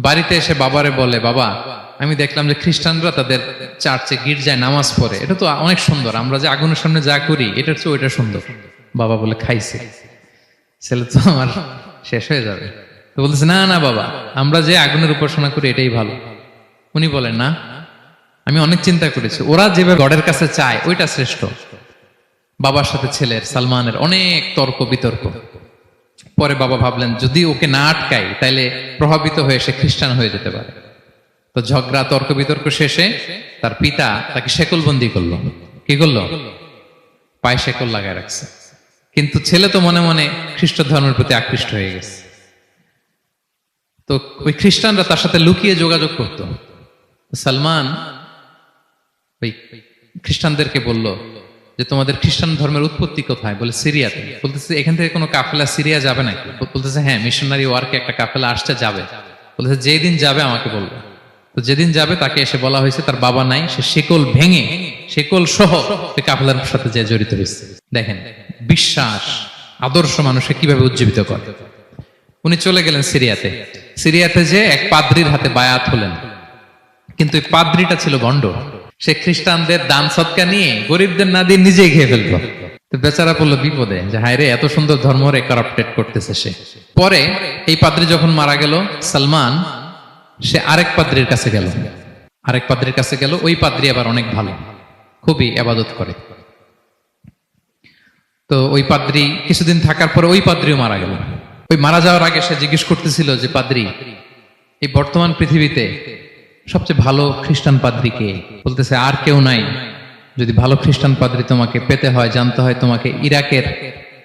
বাড়িতে এসে বাবারে বলে, বাবা, আমি দেখলাম যে খ্রিস্টানরা তাদের চার্চে গির্জায় নামাজ পড়ে। এটা তো অনেক সুন্দর। আমরা যে আগুনের সামনে যা করি, এটার চেয়ে ওইটা সুন্দর। বাবা বলে, খাইছে। ছেলে তো আমার শেষ হয়ে যাবে। তো বলতেছে, না না, বাবা, আমরা যে আগুনের উপাসনা করি, এটাই ভালো। উনি বলেন, না, আমি অনেক চিন্তা করেছি। ওরা যেভাবে গডের কাছে চায়, ওইটা শ্রেষ্ঠ। বাবার সাথে ছেলের, সালমানের অনেক তর্ক বিতর্ক পরে বাবা ভাবলেন যদি ওকে না আটকাই, তাইলে প্রভাবিত হয়ে সে খ্রিস্টান হয়ে যেতে পারে। তো ঝগড়া তর্ক বিতর্ক শেষে তার পিতা তাকে শেকলবন্দি করল। কি করল? পায়ে শেকল লাগায় রাখছে। কিন্তু ছেলে তো মনে মনে খ্রিস্ট ধর্মের প্রতি আকৃষ্ট হয়ে গেছে। তো ওই খ্রিস্টানরা তার সাথে লুকিয়ে যোগাযোগ করত। সালমান ওই খ্রিস্টানদেরকে বলল যে তোমাদের খ্রিস্টান ধর্মের উৎপত্তি কোথায়? বলে সিরিয়াতে। বলতেছে, এখান থেকে কোনো কাফেলা সিরিয়া যাবে নাকি? বলতেছে হ্যাঁ মিশনারি ওয়ার্কে একটা কাফেলা আসছে, যাবে। বলতেছে, যেদিন যাবে আমাকে বলবে। তো যেদিন যাবে তাকে এসে বলা হয়েছে, তার বাবা নাই, সে শেকল ভেঙে, শেকল সহ কাফেলার সাথে যে জড়িত হয়েছে। দেখেন, বিশ্বাস আদর্শ মানুষকে কীভাবে উজ্জীবিত করে? উনি চলে গেলেন সিরিয়াতে। সিরিয়াতে যে এক পাদ্রির হাতে বায়াত হলেন। কিন্তু এই পাদ্রিটা ছিল গন্ড সে খ্রিস্টানদের দান সৎকা নিয়ে গরিবদের না দিয়ে নিজেই খেয়ে ফেলতো তো বেচারা পড়ল বিপদে। যে হায় এত সুন্দর ধর্ম রে কারাপ্টেড করতেছে সে। পরে এই পাদ্রি যখন মারা গেল, সালমান, সে আরেক পাদ্রির কাছে গেল। আরেক পাদ্রির কাছে গেল, ওই পাদ্রি আবার অনেক ভালো, খুবই আবাদত করে। তো ওই পাদ্রি কিছুদিন থাকার পরে ওই পাদ্রিও মারা গেল। ওই মারা যাওয়ার আগে সে জিজ্ঞেস করতেছিল যে, পাদ্রি, এই বর্তমান পৃথিবীতে সবচেয়ে ভালো খ্রিস্টান পাদ্রি কে বলতেছে, আর কেউ নাই। যদি ভালো খ্রিস্টান পাদ্রি তোমাকে পেতে হয়, জানতে হয় তোমাকে ইরাকের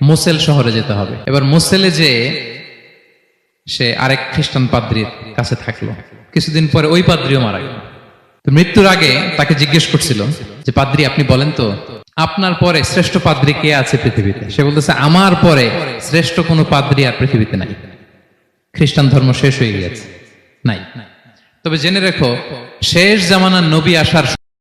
মোসেল শহরে যেতে হবে। এবার মোসেলে যে সে আরেক খ্রিস্টান পাদ্রির কাছে থাকল। কিছুদিন পরে ওই পাদ্রিও মারা গেল। তো মৃত্যুর আগে তাকে জিজ্ঞেস করছিল যে, পাদ্রি, আপনি বলেন তো, আপনার পরে শ্রেষ্ঠ পাদ্রি কে আছে পৃথিবীতে? সে বলতেছে, আমার পরে শ্রেষ্ঠ কোনো পাদ্রি আর পৃথিবীতে নাই। খ্রিস্টান ধর্ম শেষ হয়ে গিয়েছে। নাই। তবে জেনে রেখো শেষ জামানার নবী আসার